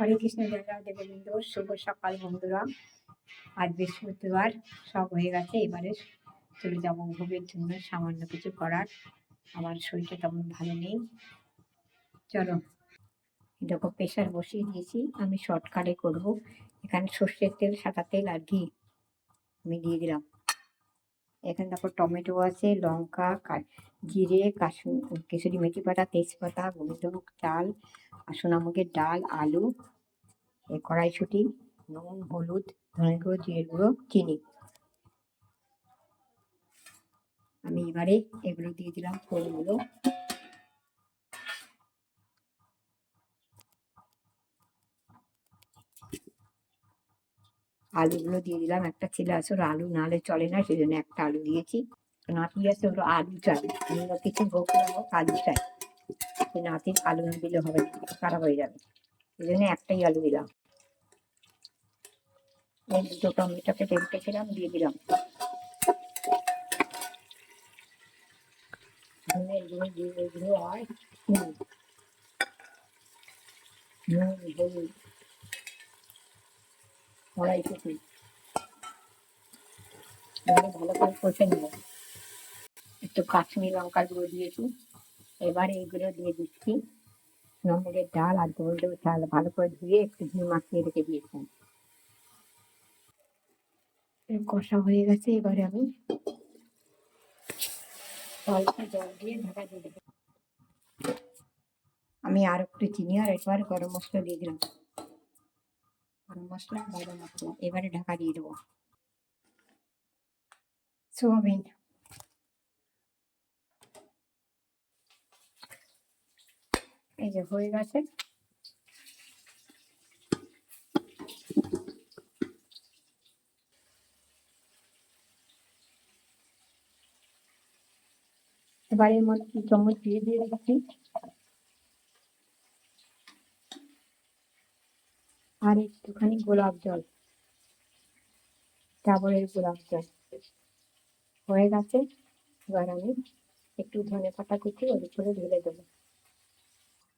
হরে কৃষ্ণ রাধে গোবিন্দ শুভ সকাল বন্ধুরা। আজ বৃহস্পতিবার, সব হয়ে গেছে, এবারে চলে যাব ভোগের জন্য, সামান্য কিছু করার। আমার শরীরটা তেমন ভালো নেই। চলো দেখো প্রেশার বসিয়ে দিয়েছি, আমি শর্টকাটে করব। এখানে সর্ষের তেল, সাদা তেল আর ঘি আমি দিয়ে দিলাম। এখানে দেখো টমেটো আছে, লঙ্কা জিরে কাশ্মীর কেশরি মেথি পাতা তেজপাতা, গোবিন্দভোগ চাল আর সোনামুগের ডাল, আলু কড়াইশুঁটি, নুন, হলুদ, ধনে গুঁড়ো, জিরে গুঁড়ো, চিনি। আমি এবারে এগুলো দিয়ে দিলাম ফলগুলো। আলুগুলো দিয়ে দিলাম, একটা ছেলে আছে, ওর আলু নাহলে চলে না, সেই জন্য একটা আলু দিয়েছি। নাতি আছে, ওর আলু চাই অন্য কিছু হোক আলু চাই। সেই নাতির আলু না দিলে হবে খারাপ হয়ে যাবে। সেই জন্য একটাই আলু দিলাম। এই দুটো টমেটো কেটে রেখেছিলাম দিয়ে দিলাম। ভালো করে কষে নেব একটু কাশ্মীর লঙ্কার গুঁড়ো দিয়েছি। এবারে এগুলো দিয়ে দিচ্ছি। নমকের ডাল আর গোল্ড চাল ভালো করে ধুয়ে একটু ঘি মাখিয়ে রেখে এর কষা হয়ে গেছে এবারে আমি। অল্প জল দিয়ে ঢাকা দিয়ে দেবো আমি আর একটু চিনি আর একবার গরম মশলা দিয়ে দিলাম। গরম মশলা গরম মশলা, এবারে ঢাকা দিয়ে দেবো। সোয়াবিন। এই যে হয়ে গেছে। এবারে মধ্যে চামচ দিয়ে দিয়ে রাখছি আর একটুখানি গোলাপ জল। ডাবরের গোলাপ জল। হয়ে গেছে। এবার আমি একটু ধনে পাতা কুচি ওর উপরে ঢেলে দেবো।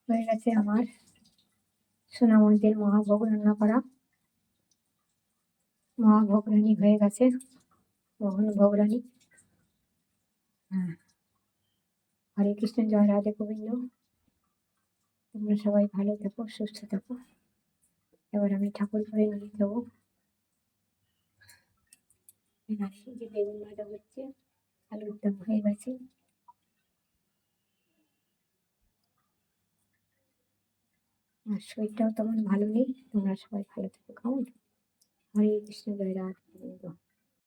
হয়ে গেছে আমার। সোনামন্দির মহাভোগ রান্না করা। মহাভোগ রানী হয়ে গেছে। মোহন ভোগ রানী। হ্যাঁ। হরে কৃষ্ণ, জয় রাধে গোবিন্দ। তোমরা সবাই ভালো থাকো, সুস্থ থাকো। এবার আমি ঠাকুর ঘরে নিয়ে যাব। এখানে যে বেগুন ভাজা হচ্ছে, আলুর দম হয়ে গেছে। আর শরীরটাও তেমন ভালো নেই। তোমরা সবাই ভালো থেকো। কেমন? হরে কৃষ্ণ জয় রাধে।